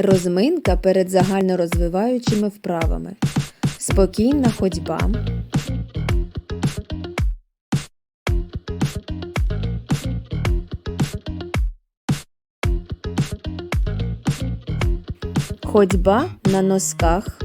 Розминка перед загальнорозвиваючими вправами. Спокійна ходьба. Ходьба на носках.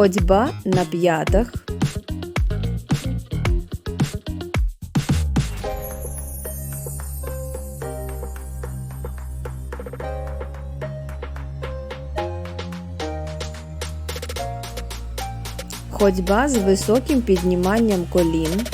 Ходьба на п'ятах. Ходьба з високим підніманням колін.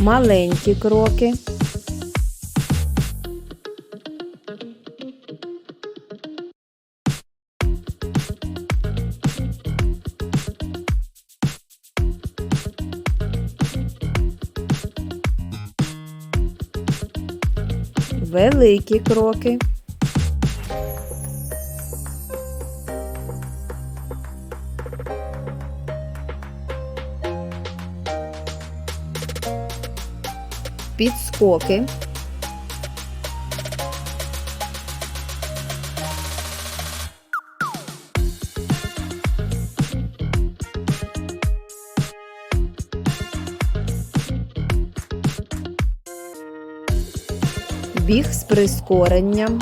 Маленькі кроки. Великі кроки. Підскоки. Біг з прискоренням.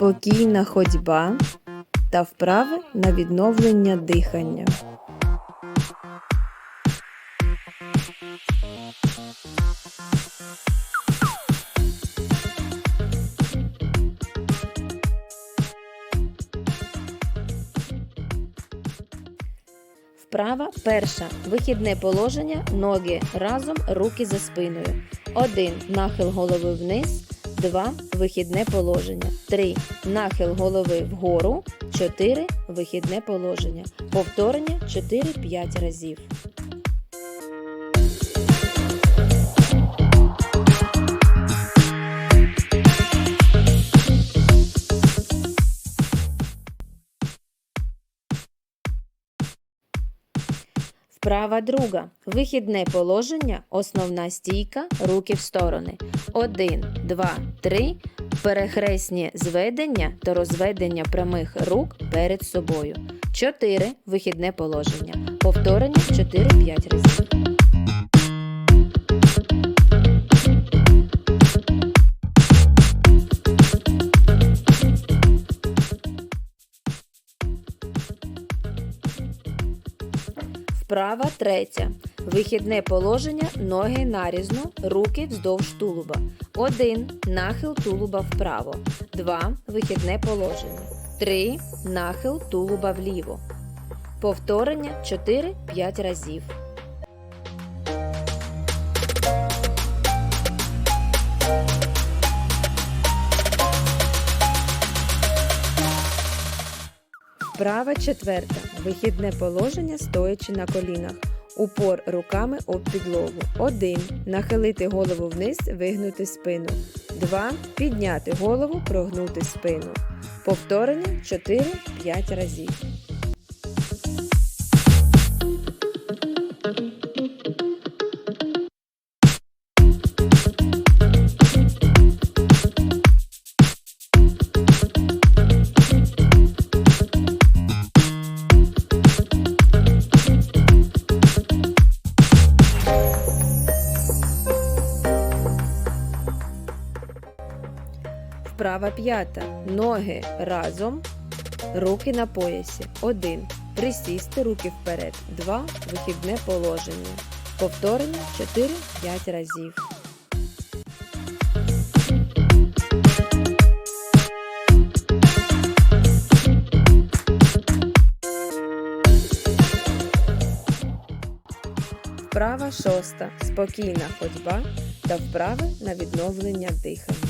Спокійна ходьба та вправи на відновлення дихання. Вправа перша. Вихідне положення. Ноги разом, руки за спиною. 1. Нахил голови вниз. 2. Вихідне положення. 3. Нахил голови вгору. 4. Вихідне положення. Повторення 4-5 разів. Вправа друга. Вихідне положення. Основна стійка. Руки в сторони. 1, 2, 3. Перехресні зведення та розведення прямих рук перед собою. 4. Вихідне положення. Повторення 4-5 разів. Вправа третя. Вихідне положення. Ноги нарізно, руки вздовж тулуба. 1. Нахил тулуба вправо. 2. Вихідне положення. 3. Нахил тулуба вліво. Повторення 4-5 разів. Вправа четверта. Вихідне положення стоячи на колінах. Упор руками об підлогу. 1. Нахилити голову вниз, вигнути спину. 2. Підняти голову, прогнути спину. Повторення 4-5 разів. Вправа п'ята. Ноги разом. Руки на поясі. Один. Присісти руки вперед. Два. Вихідне положення. Повторення 4-5 разів. Вправа шоста. Спокійна ходьба та вправи на відновлення дихання.